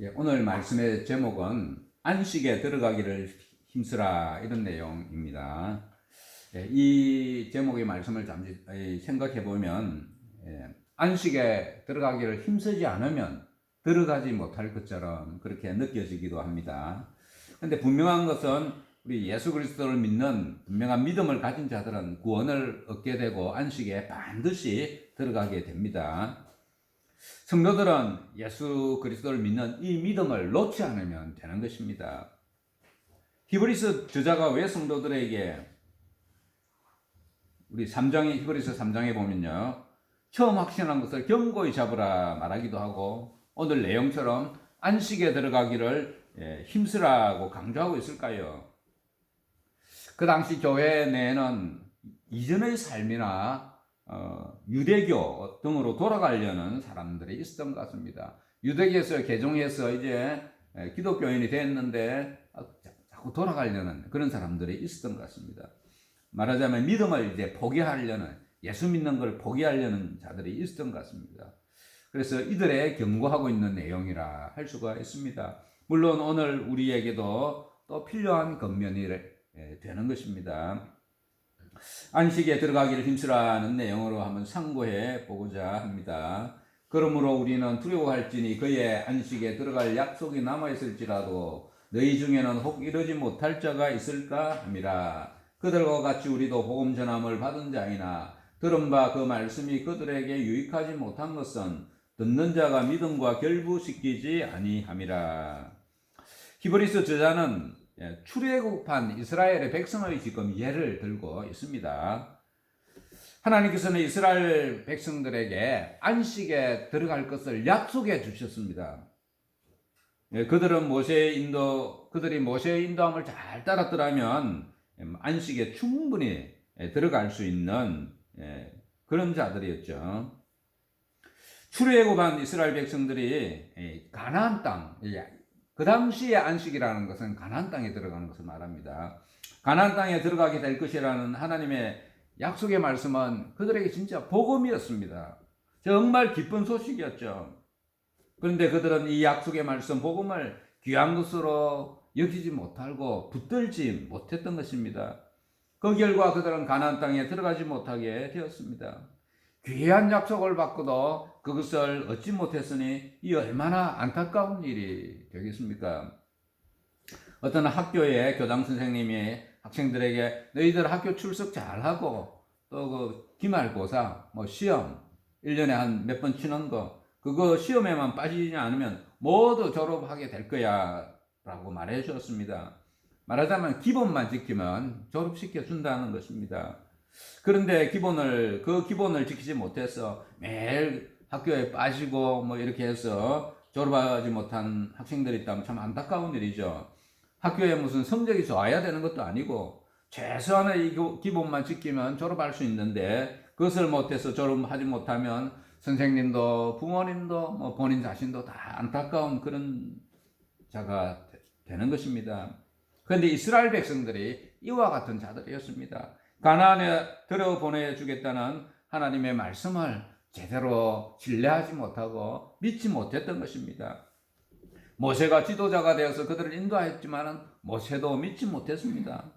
예, 오늘 말씀의 제목은 안식에 들어가기를 힘쓰라 이런 내용입니다. 예, 이 제목의 말씀을 잠시 생각해 보면 예, 안식에 들어가기를 힘쓰지 않으면 들어가지 못할 것처럼 그렇게 느껴지기도 합니다. 근데 분명한 것은 우리 예수 그리스도를 믿는 분명한 믿음을 가진 자들은 구원을 얻게 되고 안식에 반드시 들어가게 됩니다. 성도들은 예수 그리스도를 믿는 이 믿음을 놓지 않으면 되는 것입니다. 히브리스 저자가 왜 성도들에게 우리 3장에 히브리서 3장에 보면요. 처음 확신한 것을 견고히 잡으라 말하기도 하고 오늘 내용처럼 안식에 들어가기를 예, 힘쓰라고 강조하고 있을까요? 그 당시 교회 내에는 이전의 삶이나 어, 유대교 등으로 돌아가려는 사람들이 있었던 것 같습니다. 유대교에서 개종해서 이제 예, 기독교인이 됐는데 아, 자꾸 돌아가려는 그런 사람들이 있었던 것 같습니다. 말하자면 믿음을 이제 포기하려는 예수 믿는 걸 포기하려는 자들이 있었던 것 같습니다. 그래서 이들의 경고하고 있는 내용이라 할 수가 있습니다. 물론 오늘 우리에게도 또 필요한 겉면이 예, 되는 것입니다. 안식에 들어가기를 힘쓰라는 내용으로 한번 상고해 보고자 합니다. 그러므로 우리는 두려워할지니 그의 안식에 들어갈 약속이 남아 있을지라도 너희 중에는 혹 이러지 못할 자가 있을까 함이라. 그들과 같이 우리도 복음 전함을 받은 자이나 들은 바 그 말씀이 그들에게 유익하지 못한 것은 듣는 자가 믿음과 결부시키지 아니함이라. 히브리스 저자는 예, 출애굽한 이스라엘의 백성의 지금 예를 들고 있습니다. 하나님께서는 이스라엘 백성들에게 안식에 들어갈 것을 약속해 주셨습니다. 예, 그들은 모세의 인도, 그들이 모세의 인도함을 잘 따랐더라면 안식에 충분히 예, 들어갈 수 있는 그런 자들이었죠. 출애굽한 이스라엘 백성들이 가나안 땅, 그 당시의 안식이라는 것은 가나안 땅에 들어가는 것을 말합니다. 가나안 땅에 들어가게 될 것이라는 하나님의 약속의 말씀은 그들에게 진짜 복음이었습니다. 정말 기쁜 소식이었죠. 그런데 그들은 이 약속의 말씀 복음을 귀한 것으로 여기지 못하고 붙들지 못했던 것입니다. 그 결과 그들은 가나안 땅에 들어가지 못하게 되었습니다. 귀한 약속을 받고도 그것을 얻지 못했으니 이 얼마나 안타까운 일이 되겠습니까? 어떤 학교의 교장 선생님이 학생들에게 너희들 학교 출석 잘하고 또 그 기말고사 뭐 시험 1년에 한 몇 번 치는 거 그거 시험에만 빠지지 않으면 모두 졸업하게 될 거야 라고 말해 주었습니다. 말하자면 기본만 지키면 졸업시켜 준다는 것입니다. 그런데 기본을 그 기본을 지키지 못해서 매일 학교에 빠지고 뭐 이렇게 해서 졸업하지 못한 학생들이 있다면 참 안타까운 일이죠. 학교에 무슨 성적이 좋아야 되는 것도 아니고 최소한의 이 기본만 지키면 졸업할 수 있는데 그것을 못해서 졸업하지 못하면 선생님도 부모님도 뭐 본인 자신도 다 안타까운 그런 자가 되는 것입니다. 그런데 이스라엘 백성들이 이와 같은 자들이었습니다. 가나안에 들어 보내 주겠다는 하나님의 말씀을 제대로 신뢰하지 못하고 믿지 못했던 것입니다. 모세가 지도자가 되어서 그들을 인도하였지만 모세도 믿지 못했습니다.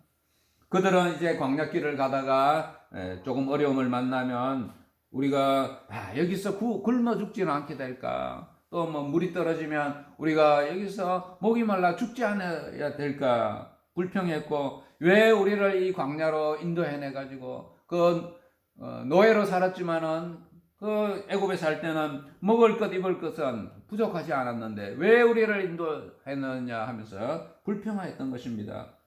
그들은 이제 광야길을 가다가 조금 어려움을 만나면 우리가 아, 여기서 구, 굶어 죽지는 않게 될까? 또 뭐 물이 떨어지면 우리가 여기서 목이 말라 죽지 않아야 될까? 불평했고 왜 우리를 이 광야로 인도해내 가지고 그 어, 노예로 살았지만은 그 애굽에 살 때는 먹을 것 입을 것은 부족하지 않았는데 왜 우리를 인도했느냐 하면서 불평하였던 것입니다.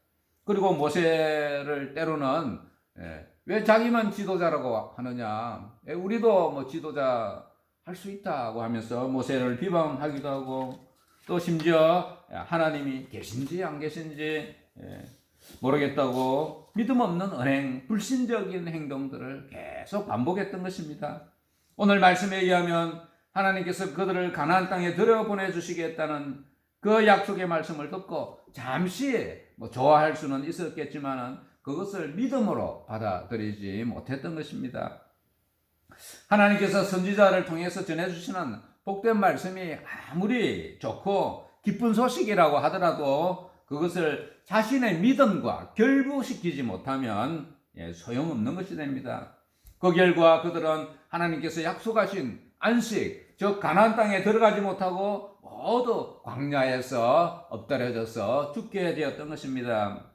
그리고 모세를 때로는 예, 왜 자기만 지도자라고 하느냐? 예, 우리도 뭐 지도자 할 수 있다고 하면서 모세를 비방하기도 하고 또 심지어 하나님이 계신지 안 계신지 예, 모르겠다고 믿음 없는 언행, 불신적인 행동들을 계속 반복했던 것입니다. 오늘 말씀에 의하면 하나님께서 그들을 가나안 땅에 들여 보내 주시겠다는 그 약속의 말씀을 듣고 잠시 뭐 좋아할 수는 있었겠지만은 그것을 믿음으로 받아들이지 못했던 것입니다. 하나님께서 선지자를 통해서 전해 주시는 복된 말씀이 아무리 좋고 기쁜 소식이라고 하더라도 그것을 자신의 믿음과 결부시키지 못하면 예, 소용없는 것이 됩니다. 그 결과 그들은 하나님께서 약속하신 안식, 즉 가나안 땅에 들어가지 못하고 모두 광야에서 엎드려져서 죽게 되었던 것입니다.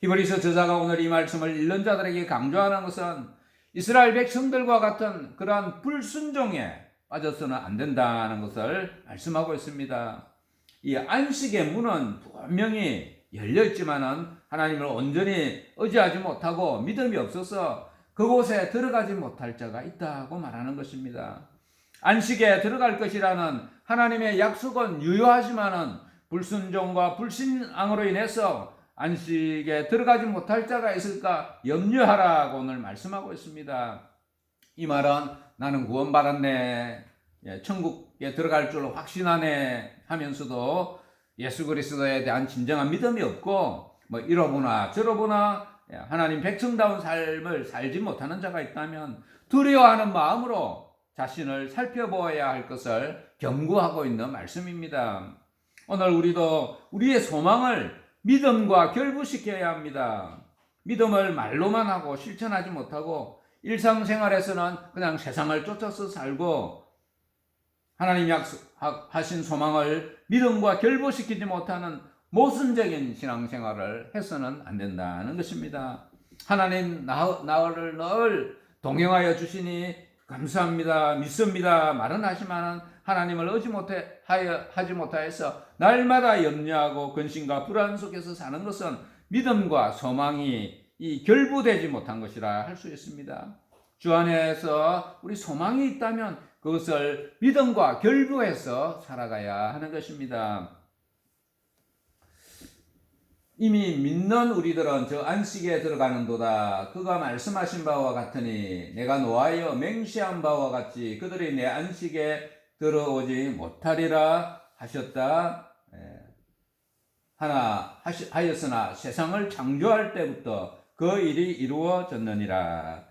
히브리서 저자가 오늘 이 말씀을 읽는 자들에게 강조하는 것은 이스라엘 백성들과 같은 그러한 불순종에 빠져서는 안 된다는 것을 말씀하고 있습니다. 이 안식의 문은 분명히 열려 있지만은 하나님을 온전히 의지하지 못하고 믿음이 없어서 그곳에 들어가지 못할 자가 있다고 말하는 것입니다. 안식에 들어갈 것이라는 하나님의 약속은 유효하지만은 불순종과 불신앙으로 인해서 안식에 들어가지 못할 자가 있을까 염려하라고 오늘 말씀하고 있습니다. 이 말은 나는 구원받았네. 예, 천국에 들어갈 줄 확신하네 하면서도 예수 그리스도에 대한 진정한 믿음이 없고 뭐 이러보나 저러보나 예, 하나님 백성다운 삶을 살지 못하는 자가 있다면 두려워하는 마음으로 자신을 살펴보아야 할 것을 경고하고 있는 말씀입니다. 오늘 우리도 우리의 소망을 믿음과 결부시켜야 합니다. 믿음을 말로만 하고 실천하지 못하고 일상생활에서는 그냥 세상을 쫓아서 살고 하나님 약속하신 소망을 믿음과 결부시키지 못하는 모순적인 신앙생활을 해서는 안 된다는 것입니다. 하나님 나, 나를 늘 동행하여 주시니 감사합니다, 믿습니다 말은 하지만 하나님을 의지 못해 하여 하지 못하여서 날마다 염려하고 근심과 불안 속에서 사는 것은 믿음과 소망이 이 결부되지 못한 것이라 할 수 있습니다. 주 안에서 우리 소망이 있다면 그것을 믿음과 결부해서 살아가야 하는 것입니다. 이미 믿는 우리들은 저 안식에 들어가는 도다. 그가 말씀하신 바와 같으니 내가 노하여 맹시한 바와 같이 그들이 내 안식에 들어오지 못하리라 하셨다. 예. 하나 하였으나 세상을 창조할 때부터 그 일이 이루어졌느니라.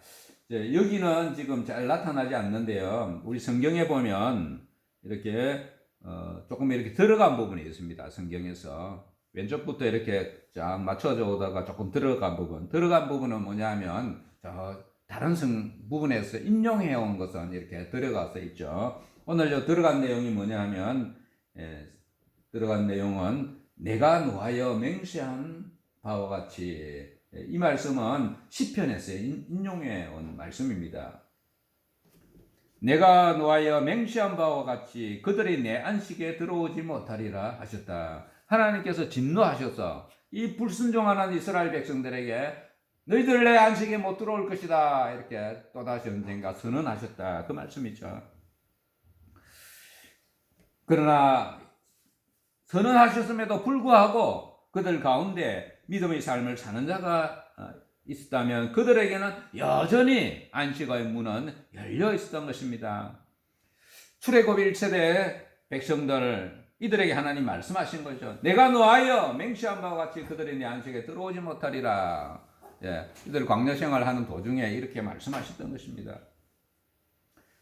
여기는 지금 잘 나타나지 않는데요. 우리 성경에 보면 이렇게 어, 조금 이렇게 들어간 부분이 있습니다. 성경에서 왼쪽부터 이렇게 쫙 맞춰져 오다가 조금 들어간 부분. 들어간 부분은 뭐냐면 저 다른 성 부분에서 인용해 온 것은 이렇게 들어가서 있죠. 오늘 저 들어간 내용이 뭐냐면 예, 들어간 내용은 내가 노하여 맹세한 바와 같이 예, 이 말씀은 시편에서 인용해 온 말씀입니다. 내가 노하여 맹시한 바와 같이 그들이 내 안식에 들어오지 못하리라 하셨다. 하나님께서 진노하셔서 이 불순종하는 이스라엘 백성들에게 너희들 내 안식에 못 들어올 것이다 이렇게 또다시 언젠가 선언하셨다 그 말씀이죠. 그러나 선언하셨음에도 불구하고 그들 가운데 믿음의 삶을 사는 자가 어, 있었다면 그들에게는 여전히 안식의 문은 열려 있었던 것입니다. 출애굽 1세대 백성들 이들에게 하나님 말씀하신 거죠. 내가 노하여 맹시한 바와 같이 그들이 내 안식에 들어오지 못하리라. 예, 이들 광야 생활하는 도중에 이렇게 말씀하셨던 것입니다.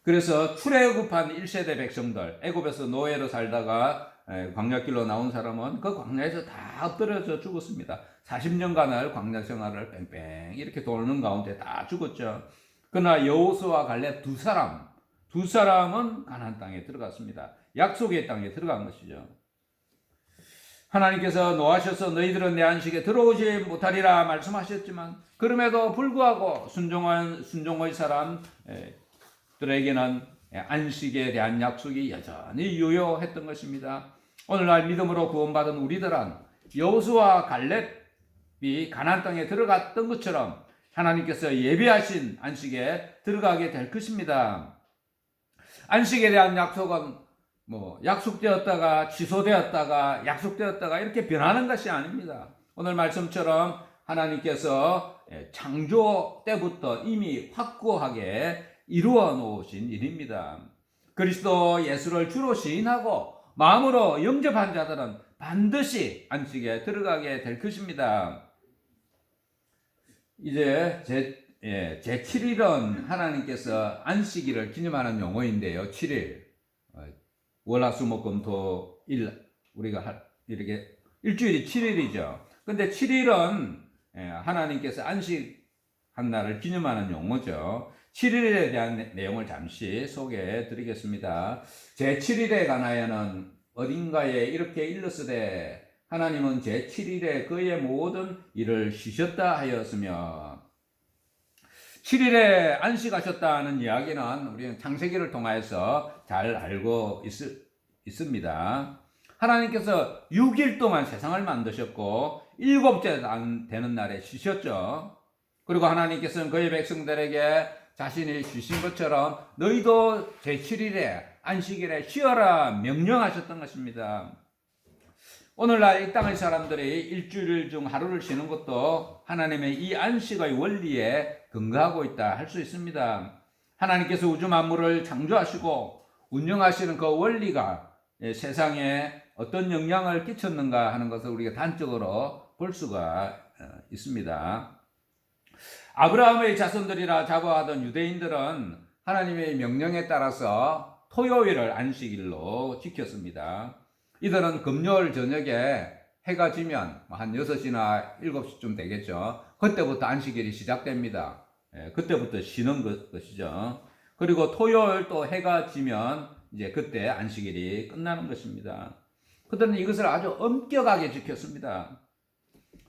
그래서 출애굽한 1세대 백성들, 애굽에서 노예로 살다가 광야길로 나온 사람은 그 광야에서 다 엎드려져 죽었습니다. 40년간을 광야 생활을 뺑뺑 이렇게 돌는 가운데 다 죽었죠. 그러나 여호수와 갈렙 두 사람, 두 사람은 가나안 땅에 들어갔습니다. 약속의 땅에 들어간 것이죠. 하나님께서 노하셔서 너희들은 내 안식에 들어오지 못하리라 말씀하셨지만 그럼에도 불구하고 순종한 순종의 사람 들에게는 안식에 대한 약속이 여전히 유효했던 것입니다. 오늘날 믿음으로 구원받은 우리들은 여호수와 갈렙이 가나안 땅에 들어갔던 것처럼 하나님께서 예비하신 안식에 들어가게 될 것입니다. 안식에 대한 약속은 뭐 약속되었다가 취소되었다가 약속되었다가 이렇게 변하는 것이 아닙니다. 오늘 말씀처럼 하나님께서 창조 때부터 이미 확고하게 이루어 놓으신 일입니다. 그리스도 예수를 주로 시인하고 마음으로 영접한 자들은 반드시 안식에 들어가게 될 것입니다. 이제 제, 예, 제 7일은 하나님께서 안식일을 기념하는 용어인데요. 7일. 월화수목금토 일 우리가 할- 이렇게 일주일이 7일이죠. 근데 7일은 예, 하나님께서 안식한 날을 기념하는 용어죠. 7일에 대한 내- 내용을 잠시 소개해 드리겠습니다. 제 7일에 관하여는 어딘가에 이렇게 일렀으되 하나님은 제 7일에 그의 모든 일을 쉬셨다 하였으며 7일에 안식하셨다는 이야기는 우리는 창세기를 통하여서 잘 알고 있, 있습니다. 하나님께서 6일 동안 세상을 만드셨고 일곱째 날 되는 날에 쉬셨죠. 그리고 하나님께서는 그의 백성들에게 자신이 쉬신 것처럼 너희도 제7일에 안식일에 쉬어라 명령하셨던 것입니다. 오늘날 이 땅의 사람들이 일주일 중 하루를 쉬는 것도 하나님의 이 안식의 원리에 근거하고 있다 할 수 있습니다. 하나님께서 우주 만물을 창조하시고 운영하시는 그 원리가 예, 세상에 어떤 영향을 끼쳤는가 하는 것을 우리가 단적으로 볼 수가 어, 있습니다. 아브라함의 자손들이라 자부하던 유대인들은 하나님의 명령에 따라서 토요일을 안식일로 지켰습니다. 이들은 금요일 저녁에 해가 지면 한 6시나 7시쯤 되겠죠. 그때부터 안식일이 시작됩니다. 예, 그때부터 쉬는 것- 것이죠. 그리고 토요일 또 해가 지면 이제 그때 안식일이 끝나는 것입니다. 그들은 이것을 아주 엄격하게 지켰습니다.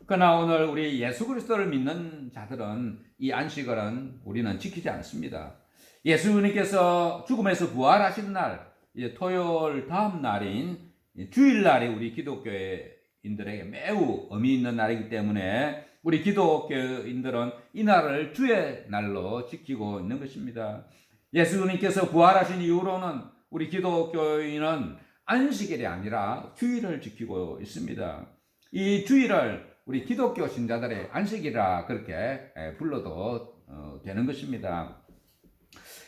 그러나 오늘 우리 예수 그리스도를 믿는 자들은 이 안식일은 우리는 지키지 않습니다. 예수님께서 죽음에서 부활하신 날, 이제 토요일 다음 날인 주일날이 우리 기독교인들에게 매우 의미 있는 날이기 때문에 우리 기독교인들은 이 날을 주의 날로 지키고 있는 것입니다. 예수님께서 부활하신 이후로는 우리 기독교인은 안식일이 아니라 주일을 지키고 있습니다. 이 주일을 우리 기독교 신자들의 안식이라 그렇게 예, 불러도 어, 되는 것입니다.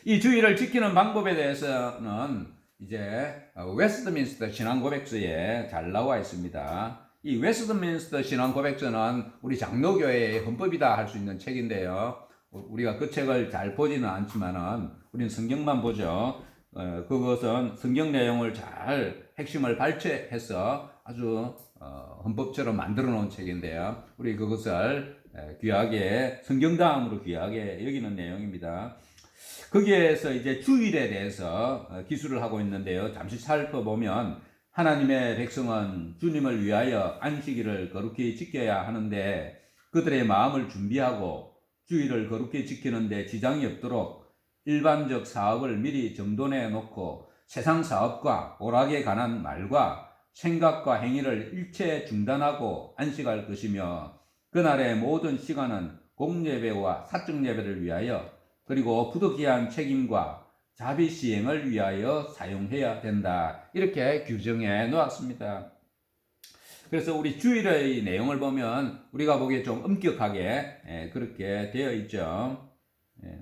이 주일을 지키는 방법에 대해서는 이제 어, 웨스트민스터 신앙 고백서에 잘 나와 있습니다. 이 웨스트민스터 신앙 고백서는 우리 장로교회의 헌법이다 할 수 있는 책인데요. 우리가 그 책을 잘 보지는 않지만은 우리는 성경만 보죠. 어, 그것은 성경 내용을 잘 핵심을 발췌해서 아주 어, 헌법처럼 만들어 놓은 책인데요. 우리 그것을 에, 귀하게 성경 다음으로 귀하게 여기는 내용입니다. 거기에서 이제 주일에 대해서 어, 기술을 하고 있는데요. 잠시 살펴보면 하나님의 백성은 주님을 위하여 안식일을 거룩히 지켜야 하는데 그들의 마음을 준비하고 주일을 거룩히 지키는데 지장이 없도록 일반적 사업을 미리 정돈해 놓고 세상 사업과 오락에 관한 말과 생각과 행위를 일체 중단하고 안식할 것이며 그날의 모든 시간은 공예배와 사적 예배를 위하여 그리고 부득이한 책임과 자비 시행을 위하여 사용해야 된다. 이렇게 규정해 놓았습니다. 그래서 우리 주일의 내용을 보면 우리가 보기에 좀 엄격하게 예, 그렇게 되어 있죠. 예.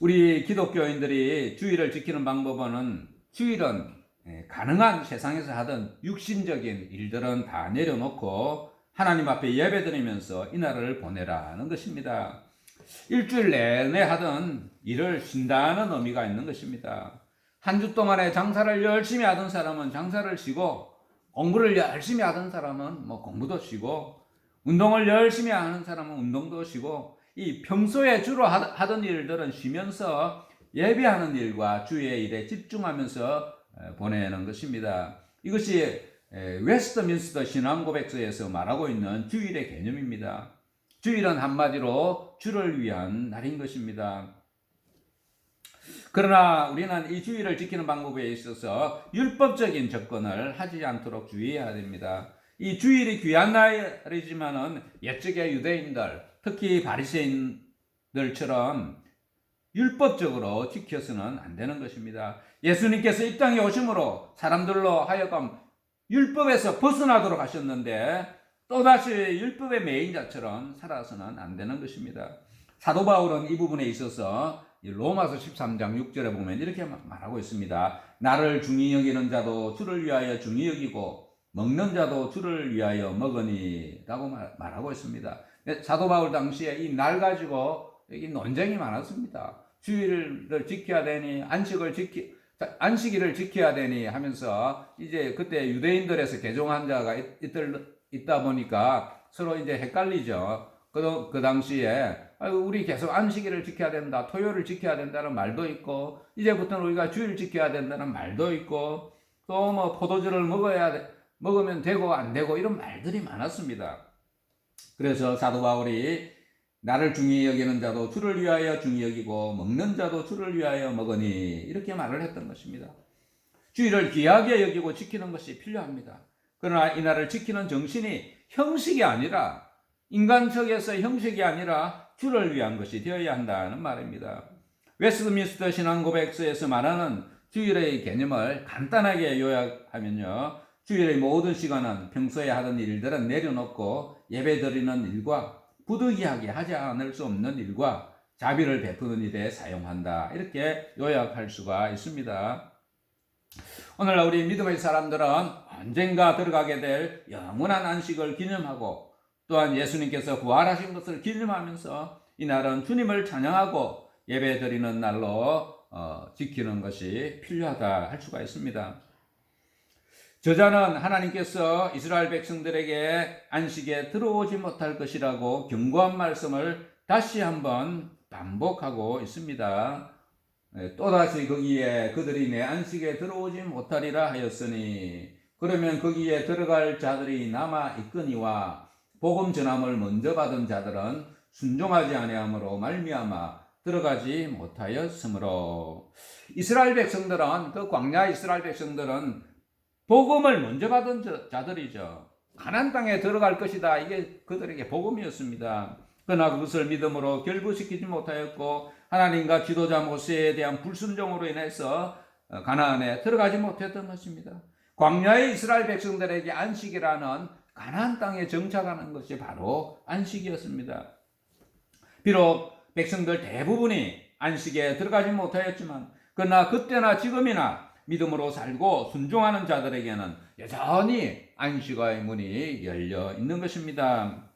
우리 기독교인들이 주일을 지키는 방법은 주일은 예, 가능한 세상에서 하던 육신적인 일들은 다 내려놓고 하나님 앞에 예배드리면서 이날을 보내라는 것입니다. 일주일 내내 하던 일을 쉰다는 의미가 있는 것입니다. 한 주 동안에 장사를 열심히 하던 사람은 장사를 쉬고 공부를 열심히 하던 사람은 뭐 공부도 쉬고 운동을 열심히 하는 사람은 운동도 쉬고 이 평소에 주로 하- 하던 일들은 쉬면서 예배하는 일과 주의 일에 집중하면서 에, 보내는 것입니다. 이것이 에, 웨스트민스터 신앙 고백서에서 말하고 있는 주일의 개념입니다. 주일은 한마디로 주를 위한 날인 것입니다. 그러나 우리는 이 주일을 지키는 방법에 있어서 율법적인 접근을 하지 않도록 주의해야 됩니다. 이 주일이 귀한 날이지만은 옛적의 유대인들, 특히 바리새인들처럼 율법적으로 지켜서는 안 되는 것입니다. 예수님께서 이 땅에 오심으로 사람들로 하여금 율법에서 벗어나도록 하셨는데 또다시 율법의 매인자처럼 살아서는 안 되는 것입니다. 사도 바울은 이 부분에 있어서 이 로마서 13장 6절에 보면 이렇게 말하고 있습니다. 나를 중히 여기는 자도 주를 위하여 중히 여기고 먹는 자도 주를 위하여 먹으니 라고 말, 말하고 있습니다. 사도 바울 당시에 이 날 가지고 이 논쟁이 많았습니다. 주일을 지켜야 되니 안식을 지키 자, 안식일을 지켜야 되니 하면서 이제 그때 유대인들에서 개종한 자가 있, 있다 보니까 서로 이제 헷갈리죠. 그, 그 당시에 우리 계속 안식일을 지켜야 된다, 토요일을 지켜야 된다는 말도 있고 이제부터는 우리가 주일 지켜야 된다는 말도 있고 또 뭐 포도주를 먹어야 돼, 먹으면 되고 안 되고 이런 말들이 많았습니다. 그래서 사도 바울이 나를 중히 여기는 자도 주를 위하여 중히 여기고 먹는 자도 주를 위하여 먹으니 이렇게 말을 했던 것입니다. 주의를 귀하게 여기고 지키는 것이 필요합니다. 그러나 이날을 지키는 정신이 형식이 아니라 인간척에서 형식이 아니라 주를 위한 것이 되어야 한다는 말입니다. 웨스트민스터 신앙 고백서에서 말하는 주일의 개념을 간단하게 요약하면요. 주일의 모든 시간은 평소에 하던 일들은 내려놓고 예배 드리는 일과 부득이하게 하지 않을 수 없는 일과 자비를 베푸는 일에 사용한다. 이렇게 요약할 수가 있습니다. 오늘날 우리 믿음의 사람들은 언젠가 들어가게 될 영원한 안식을 기념하고 또한 예수님께서 부활하신 것을 기념하면서 이날은 주님을 찬양하고 예배 드리는 날로 어, 지키는 것이 필요하다 할 수가 있습니다. 저자는 하나님께서 이스라엘 백성들에게 안식에 들어오지 못할 것이라고 경고한 말씀을 다시 한번 반복하고 있습니다. 네, 또다시 거기에 그들이 내 안식에 들어오지 못하리라 하였으니 그러면 거기에 들어갈 자들이 남아 있거니와 복음 전함을 먼저 받은 자들은 순종하지 아니함으로 말미암아 들어가지 못하였으므로 이스라엘 백성들은 그 광야 이스라엘 백성들은 복음을 먼저 받은 자들이죠. 가난 땅에 들어갈 것이다. 이게 그들에게 복음이었습니다. 그러나 그것을 믿음으로 결부시키지 못하였고 하나님과 지도자 모세에 대한 불순종으로 인해서 가나안에 들어가지 못했던 것입니다. 광야의 이스라엘 백성들에게 안식이라는 가나안 땅에 정착하는 것이 바로 안식이었습니다. 비록 백성들 대부분이 안식에 들어가지 못하였지만 그러나 그때나 지금이나 믿음으로 살고 순종하는 자들에게는 여전히 안식의 문이 열려 있는 것입니다.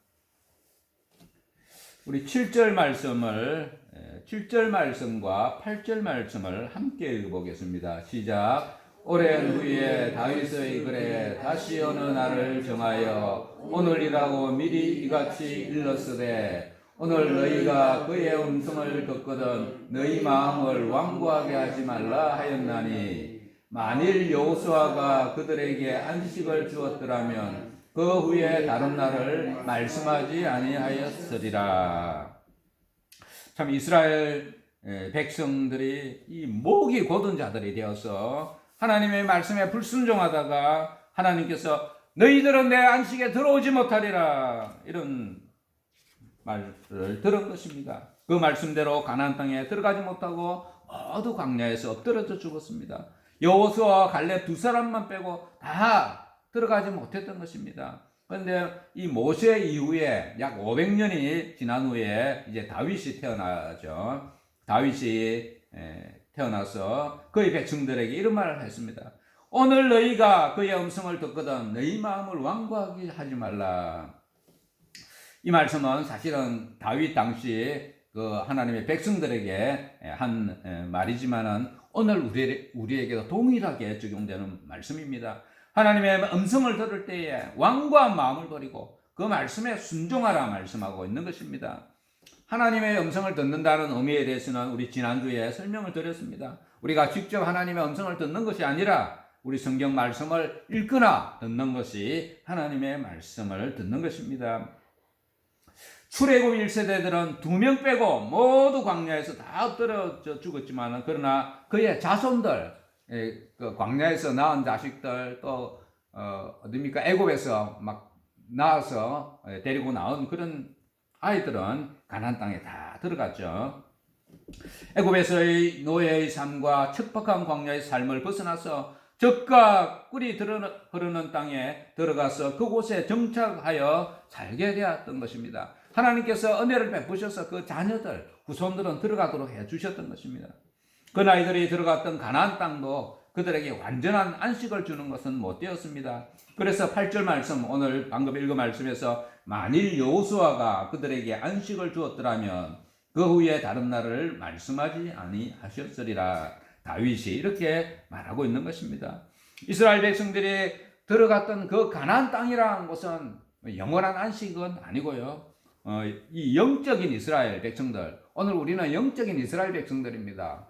우리 7절 말씀을 7절 말씀과 8절 말씀을 함께 읽어보겠습니다. 시작. 오랜 후에 다윗의 글에 다시 어느 날을 정하여 오늘이라고 미리 이같이 일렀으되 오늘 너희가 그의 음성을 듣거든 너희 마음을 완고하게 하지 말라 하였나니 만일 여호수아가 그들에게 안식을 주었더라면 그 후에 다른 날을 말씀하지 아니하였으리라. 참 이스라엘 백성들이 이 목이 곧은 자들이 되어서 하나님의 말씀에 불순종하다가 하나님께서 너희들은 내 안식에 들어오지 못하리라 이런 말을 들은 것입니다. 그 말씀대로 가나안 땅에 들어가지 못하고 모두 광야에서 엎드려져 죽었습니다. 여호수아와 갈렙 두 사람만 빼고 다 들어가지 못했던 것입니다. 그런데 이 모세 이후에 약 500년이 지난 후에 이제 다윗이 태어나죠. 다윗이 태어나서 그의 백성들에게 이런 말을 했습니다. 오늘 너희가 그의 음성을 듣거든 너희 마음을 완고하게 하지 말라. 이 말씀은 사실은 다윗 당시 그 하나님의 백성들에게 한 말이지만은 오늘 우리, 우리에게도 동일하게 적용되는 말씀입니다. 하나님의 음성을 들을 때에 완고한 마음을 버리고 그 말씀에 순종하라 말씀하고 있는 것입니다. 하나님의 음성을 듣는다는 의미에 대해서는 우리 지난주에 설명을 드렸습니다. 우리가 직접 하나님의 음성을 듣는 것이 아니라 우리 성경 말씀을 읽거나 듣는 것이 하나님의 말씀을 듣는 것입니다. 출애굽 1세대들은 두 명 빼고 모두 광야에서 다 엎드려 죽었지만 그러나 그의 자손들 그 광야에서 낳은 자식들 또 어, 어딥니까 애굽에서 막 낳아서 데리고 나온 그런 아이들은 가나안 땅에 다 들어갔죠. 애굽에서의 노예의 삶과 척박한 광야의 삶을 벗어나서 적과 꿀이 흐르는 땅에 들어가서 그곳에 정착하여 살게 되었던 것입니다. 하나님께서 은혜를 베푸셔서 그 자녀들, 후손들은 들어가도록 해 주셨던 것입니다. 그 나이들이 들어갔던 가나안 땅도 그들에게 완전한 안식을 주는 것은 못 되었습니다. 그래서 8절 말씀 오늘 방금 읽은 말씀에서 만일 여호수아가 그들에게 안식을 주었더라면 그 후에 다른 날을 말씀하지 아니하셨으리라. 다윗이 이렇게 말하고 있는 것입니다. 이스라엘 백성들이 들어갔던 그 가나안 땅이라는 것은 영원한 안식은 아니고요. 어, 이 영적인 이스라엘 백성들 오늘 우리는 영적인 이스라엘 백성들입니다.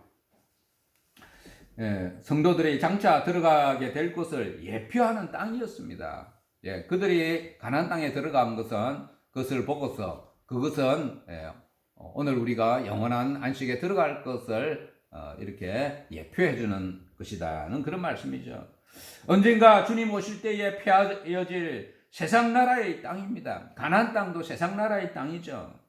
예, 성도들이 장차 들어가게 될 것을 예표하는 땅이었습니다. 예, 그들이 가나안 땅에 들어간 것은 그것을 보고서 그것은 예, 오늘 우리가 영원한 안식에 들어갈 것을 어, 이렇게 예표해 주는 것이다는 그런 말씀이죠. 언젠가 주님 오실 때에 폐하여질 세상 나라의 땅입니다. 가나안 땅도 세상 나라의 땅이죠.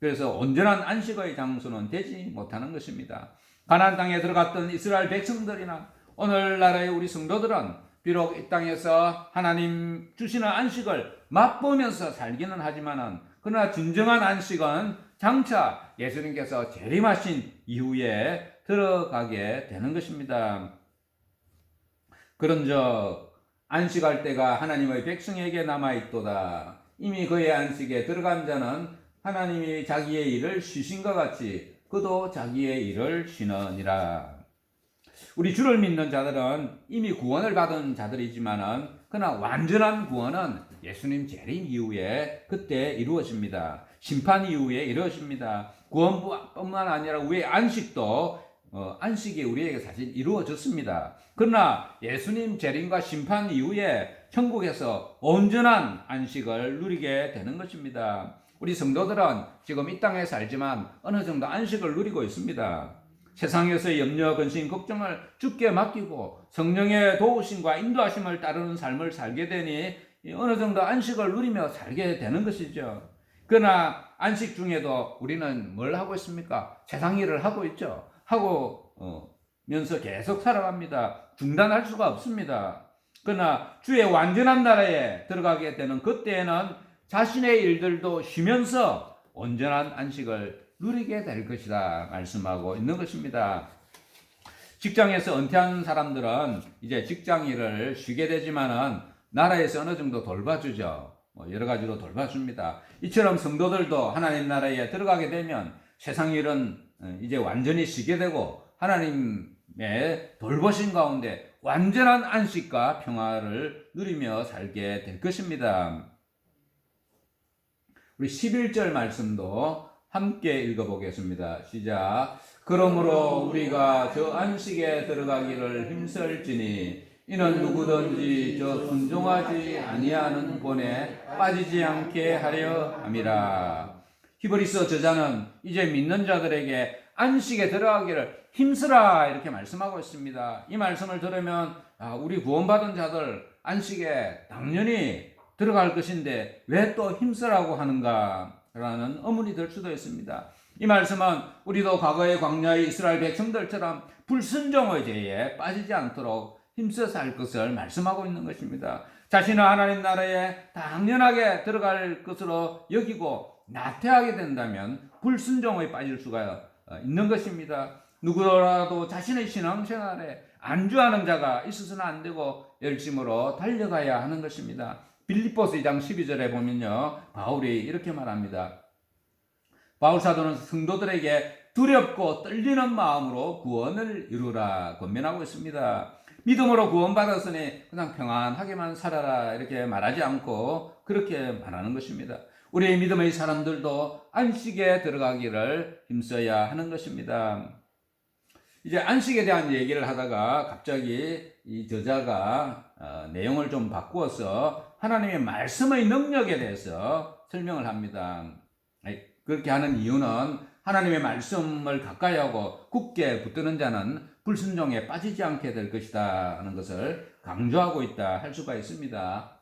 그래서 온전한 안식의 장소는 되지 못하는 것입니다. 가나안 땅에 들어갔던 이스라엘 백성들이나 오늘날의 우리 성도들은 비록 이 땅에서 하나님 주시는 안식을 맛보면서 살기는 하지만은 그러나 진정한 안식은 장차 예수님께서 재림하신 이후에 들어가게 되는 것입니다. 그런즉 안식할 때가 하나님의 백성에게 남아 있도다. 이미 그의 안식에 들어간 자는 하나님이 자기의 일을 쉬신과 같이 그도 자기의 일을 쉬느니라. 우리 주를 믿는 자들은 이미 구원을 받은 자들이지만은 그러나 완전한 구원은 예수님 재림 이후에 그때 이루어집니다. 심판 이후에 이루어집니다. 구원뿐만 아니라 우리의 안식도 어, 안식이 우리에게 사실 이루어졌습니다. 그러나 예수님 재림과 심판 이후에 천국에서 온전한 안식을 누리게 되는 것입니다. 우리 성도들은 지금 이 땅에 살지만 어느 정도 안식을 누리고 있습니다. 세상에서의 염려, 근심, 걱정을 주께 맡기고 성령의 도우심과 인도하심을 따르는 삶을 살게 되니 어느 정도 안식을 누리며 살게 되는 것이죠. 그러나 안식 중에도 우리는 뭘 하고 있습니까? 세상 일을 하고 있죠. 하고 어, 면서 계속 살아갑니다. 중단할 수가 없습니다. 그러나 주의 완전한 나라에 들어가게 되는 그때에는 자신의 일들도 쉬면서 온전한 안식을 누리게 될 것이다 말씀하고 있는 것입니다. 직장에서 은퇴한 사람들은 이제 직장 일을 쉬게 되지만은 나라에서 어느 정도 돌봐주죠. 뭐 여러 가지로 돌봐줍니다. 이처럼 성도들도 하나님 나라에 들어가게 되면 세상 일은 어, 이제 완전히 쉬게 되고 하나님의 돌보신 가운데 완전한 안식과 평화를 누리며 살게 될 것입니다. 우리 11절 말씀도 함께 읽어보겠습니다. 시작. 그러므로 우리가 저 안식에 들어가기를 힘쓸지니 이는 누구든지 저 순종하지 아니하는 본에 빠지지 않게 하려 함이라. 히브리서 저자는 이제 믿는 자들에게 안식에 들어가기를 힘쓰라 이렇게 말씀하고 있습니다. 이 말씀을 들으면 아, 우리 구원받은 자들 안식에 당연히 들어갈 것인데 왜 또 힘쓰라고 하는가 라는 의문이 들 수도 있습니다. 이 말씀은 우리도 과거의 광야의 이스라엘 백성들처럼 불순종의 죄에 빠지지 않도록 힘써 살 것을 말씀하고 있는 것입니다. 자신은 하나님 나라에 당연하게 들어갈 것으로 여기고 나태하게 된다면 불순종에 빠질 수가 있는 것입니다. 누구라도 자신의 신앙생활에 안주하는 자가 있어서는 안 되고 열심으로 달려가야 하는 것입니다. 빌립보스 2장 12절에 보면요. 바울이 이렇게 말합니다. 바울 사도는 성도들에게 두렵고 떨리는 마음으로 구원을 이루라 권면하고 있습니다. 믿음으로 구원받았으니 그냥 평안하게만 살아라 이렇게 말하지 않고 그렇게 말하는 것입니다. 우리의 믿음의 사람들도 안식에 들어가기를 힘써야 하는 것입니다. 이제 안식에 대한 얘기를 하다가 갑자기 이 저자가 어, 내용을 좀 바꾸어서 하나님의 말씀의 능력에 대해서 설명을 합니다. 그렇게 하는 이유는 하나님의 말씀을 가까이 하고 굳게 붙드는 자는 불순종에 빠지지 않게 될 것이다 하는 것을 강조하고 있다 할 수가 있습니다.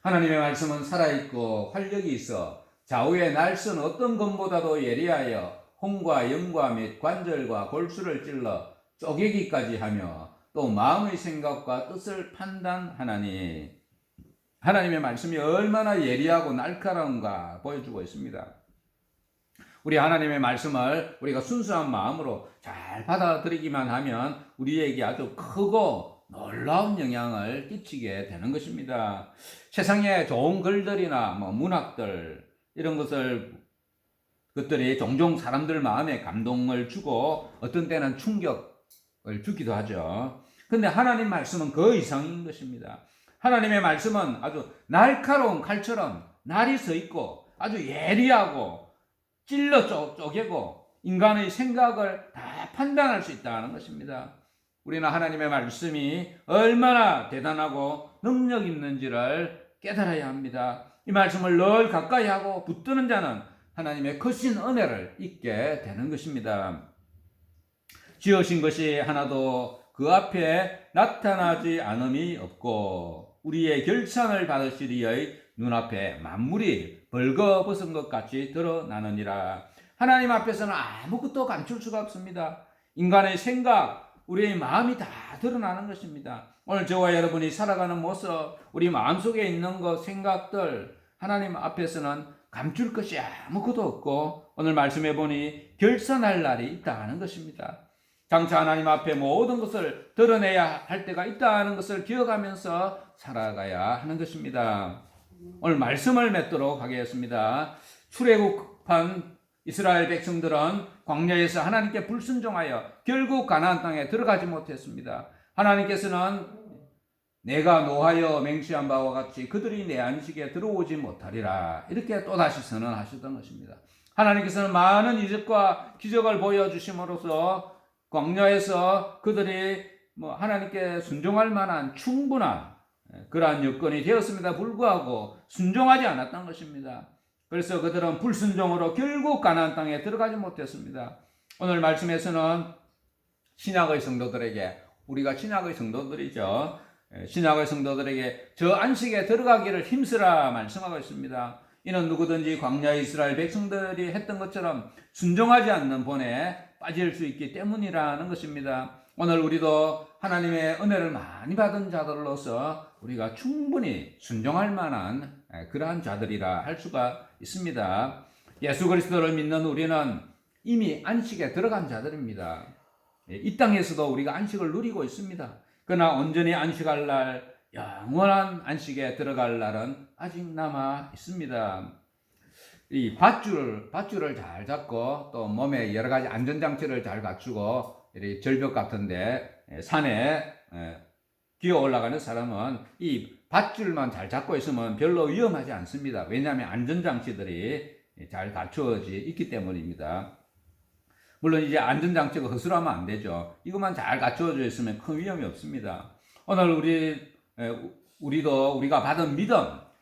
하나님의 말씀은 살아있고 활력이 있어 좌우의 날선 어떤 것보다도 예리하여 홍과 영과 및 관절과 골수를 찔러 쪼개기까지 하며 또 마음의 생각과 뜻을 판단하나니 하나님의 말씀이 얼마나 예리하고 날카로운가 보여주고 있습니다. 우리 하나님의 말씀을 우리가 순수한 마음으로 잘 받아들이기만 하면 우리에게 아주 크고 놀라운 영향을 끼치게 되는 것입니다. 세상에 좋은 글들이나 뭐 문학들 이런 것을 것들이 종종 사람들 마음에 감동을 주고 어떤 때는 충격을 주기도 하죠. 근데 하나님 말씀은 그 이상인 것입니다. 하나님의 말씀은 아주 날카로운 칼처럼 날이 서 있고 아주 예리하고 찔러 쪼, 쪼개고 인간의 생각을 다 판단할 수 있다는 것입니다. 우리는 하나님의 말씀이 얼마나 대단하고 능력 있는지를 깨달아야 합니다. 이 말씀을 늘 가까이 하고 붙드는 자는 하나님의 크신 은혜를 잊게 되는 것입니다. 지으신 것이 하나도 그 앞에 나타나지 않음이 없고 우리의 결산을 받으시리의 눈앞에 만물이 벌거벗은 것 같이 드러나느니라. 하나님 앞에서는 아무것도 감출 수가 없습니다. 인간의 생각, 우리의 마음이 다 드러나는 것입니다. 오늘 저와 여러분이 살아가는 모습, 우리 마음속에 있는 것, 생각들, 하나님 앞에서는 감출 것이 아무것도 없고, 오늘 말씀해 보니 결산할 날이 있다는 것입니다. 장차 하나님 앞에 모든 것을 드러내야 할 때가 있다는 것을 기억하면서 살아가야 하는 것입니다. 오늘 말씀을 맺도록 하겠습니다. 출애굽한 이스라엘 백성들은 광야에서 하나님께 불순종하여 결국 가나안 땅에 들어가지 못했습니다. 하나님께서는 내가 노하여 맹시한 바와 같이 그들이 내 안식에 들어오지 못하리라 이렇게 또다시 선언하셨던 것입니다. 하나님께서는 많은 이적과 기적을 보여주심으로써 광야에서 그들이 뭐 하나님께 순종할 만한 충분한 그러한 여건이 되었습니다. 불구하고 순종하지 않았던 것입니다. 그래서 그들은 불순종으로 결국 가나안 땅에 들어가지 못했습니다. 오늘 말씀에서는 신약의 성도들에게 우리가 신약의 성도들이죠. 신약의 성도들에게 저 안식에 들어가기를 힘쓰라 말씀하고 있습니다. 이는 누구든지 광야 이스라엘 백성들이 했던 것처럼 순종하지 않는 본에 빠질 수 있기 때문이라는 것입니다. 오늘 우리도 하나님의 은혜를 많이 받은 자들로서 우리가 충분히 순종할 만한 그러한 자들이라 할 수가 있습니다. 예수 그리스도를 믿는 우리는 이미 안식에 들어간 자들입니다. 이 땅에서도 우리가 안식을 누리고 있습니다. 그러나 온전히 안식할 날, 영원한 안식에 들어갈 날은 아직 남아 있습니다. 이 밧줄, 밧줄을 잘 잡고 또 몸에 여러 가지 안전장치를 잘 갖추고 이 절벽 같은데 산에 기어 올라가는 사람은 이 밧줄만 잘 잡고 있으면 별로 위험하지 않습니다. 왜냐하면 안전장치들이 잘 갖추어져 있기 때문입니다. 물론 이제 안전장치가 허술하면 안 되죠. 이것만 잘 갖추어져 있으면 큰 위험이 없습니다. 오늘 우리, 우리도 우리가 받은 믿음,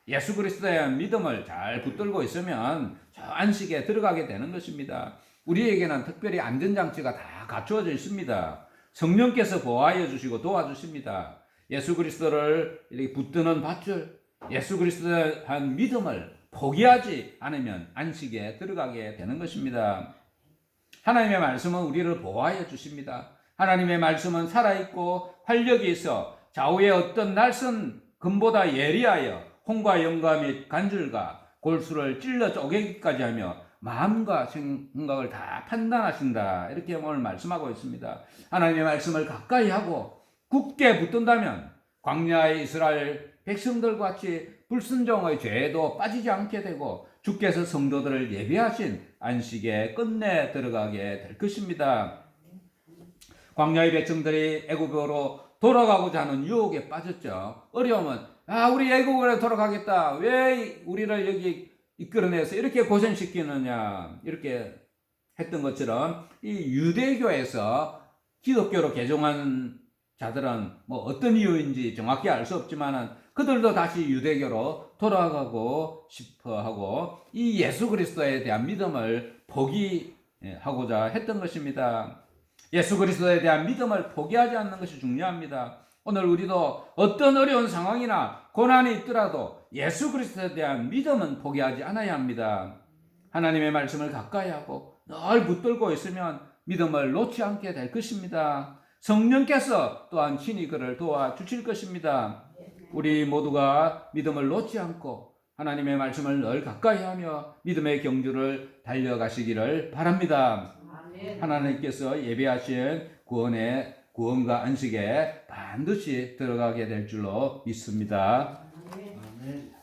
예수 그리스도에 대한 믿음을 잘 붙들고 있으면 저 안식에 들어가게 되는 것입니다. 우리에게는 특별히 안전장치가 다 갖추어져 있습니다. 성령께서 보호하여 주시고 도와주십니다. 예수 그리스도를 이렇게 붙드는 밧줄, 예수 그리스도에 한 믿음을 포기하지 않으면 안식에 들어가게 되는 것입니다. 하나님의 말씀은 우리를 보호하여 주십니다. 하나님의 말씀은 살아있고 활력이 있어 좌우의 어떤 날선 금보다 예리하여 홍과 영과 및 간줄과 골수를 찔러 쪼개기까지 하며 마음과 생각을 다 판단하신다. 이렇게 오늘 말씀하고 있습니다. 하나님의 말씀을 가까이 하고 굳게 붙든다면 광야의 이스라엘 백성들과 같이 불순종의 죄에도 빠지지 않게 되고 주께서 성도들을 예비하신 안식에 끝내 들어가게 될 것입니다. 광야의 백성들이 애굽으로 돌아가고자 하는 유혹에 빠졌죠. 어려움은 아 우리 애굽으로 돌아가겠다. 왜 우리를 여기 이끌어내서 이렇게 고생시키느냐 이렇게 했던 것처럼 이 유대교에서 기독교로 개종한 자들은 뭐 어떤 이유인지 정확히 알 수 없지만은 그들도 다시 유대교로 돌아가고 싶어 하고 이 예수 그리스도에 대한 믿음을 포기하고자 했던 것입니다. 예수 그리스도에 대한 믿음을 포기하지 않는 것이 중요합니다. 오늘 우리도 어떤 어려운 상황이나 고난이 있더라도 예수 그리스도에 대한 믿음은 포기하지 않아야 합니다. 하나님의 말씀을 가까이 하고 늘 붙들고 있으면 믿음을 놓지 않게 될 것입니다. 성령께서 또한 친히 그를 도와주실 것입니다. 우리 모두가 믿음을 놓지 않고 하나님의 말씀을 늘 가까이 하며 믿음의 경주를 달려가시기를 바랍니다. 하나님께서 예배하신 구원의 구원과 안식에 반드시 들어가게 될 줄로 믿습니다. 아멘.